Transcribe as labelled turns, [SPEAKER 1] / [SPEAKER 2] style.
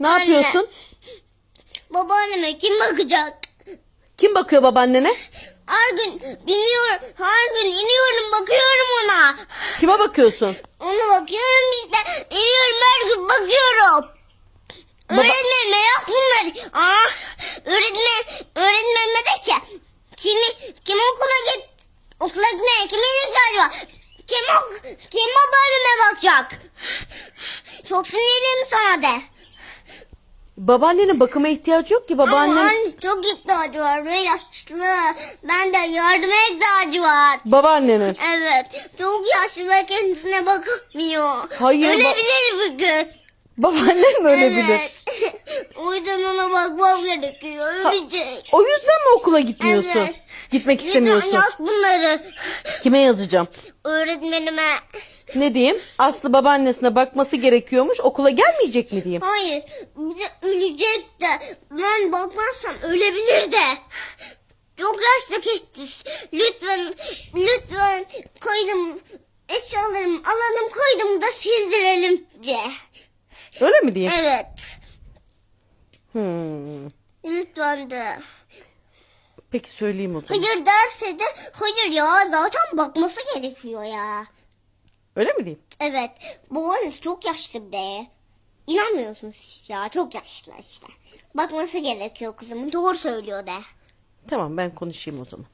[SPEAKER 1] Ne yapıyorsun?
[SPEAKER 2] Babaanneme kim bakacak?
[SPEAKER 1] Kim bakıyor babaannene?
[SPEAKER 2] Her gün biniyorum, her gün iniyorum bakıyorum ona.
[SPEAKER 1] Kime bakıyorsun?
[SPEAKER 2] Ona bakıyorum işte. İniyorum her gün bakıyorum.
[SPEAKER 1] Baba-
[SPEAKER 2] Öğretmenime yaz bunları. Aa, öğretmen, öğretmenime de ki. Kimi, kim okula git, okula gitmeye kimin ihtiyacı var? Kim, kim babaanneme bakacak? Çok sinirliyim sana de.
[SPEAKER 1] Babaannenin bakıma ihtiyacı yok ki
[SPEAKER 2] Ama
[SPEAKER 1] babaannen.
[SPEAKER 2] anne çok ihtiyacı var ve yaşlı. Ben de yardıma ihtiyacı var.
[SPEAKER 1] Babaannenin.
[SPEAKER 2] Evet. Çok yaşlı ve kendisine bakamıyor.
[SPEAKER 1] Hayır, ba-
[SPEAKER 2] Ölebilir bir gün.
[SPEAKER 1] Babaannen mi ölebilir?
[SPEAKER 2] Evet. O yüzden ona bakmam gerekiyor. Ölecek.
[SPEAKER 1] O yüzden mi okula gitmiyorsun?
[SPEAKER 2] Evet.
[SPEAKER 1] Gitmek
[SPEAKER 2] Lütfen
[SPEAKER 1] istemiyorsun.
[SPEAKER 2] yaz bunları.
[SPEAKER 1] Kime yazacağım?
[SPEAKER 2] Öğretmenime.
[SPEAKER 1] Ne diyeyim? Aslı babaannesine bakması gerekiyormuş. Okula gelmeyecek mi diyeyim?
[SPEAKER 2] Hayır. Bir de ölecek de. Ben bakmazsam ölebilir de. Çok yaşlı kektis. Lütfen, lütfen koydum. Eşyalarımı alalım koydum da sildirelim diye.
[SPEAKER 1] Öyle mi diyeyim?
[SPEAKER 2] Evet.
[SPEAKER 1] Hmm.
[SPEAKER 2] De.
[SPEAKER 1] Peki söyleyeyim o zaman.
[SPEAKER 2] Hayır derse de hayır ya zaten bakması gerekiyor ya.
[SPEAKER 1] Öyle mi diyeyim?
[SPEAKER 2] Evet. Babanız çok yaşlı bir de. İnanmıyorsunuz ya çok yaşlı işte. Bakması gerekiyor kızımın doğru söylüyor de.
[SPEAKER 1] Tamam ben konuşayım o zaman.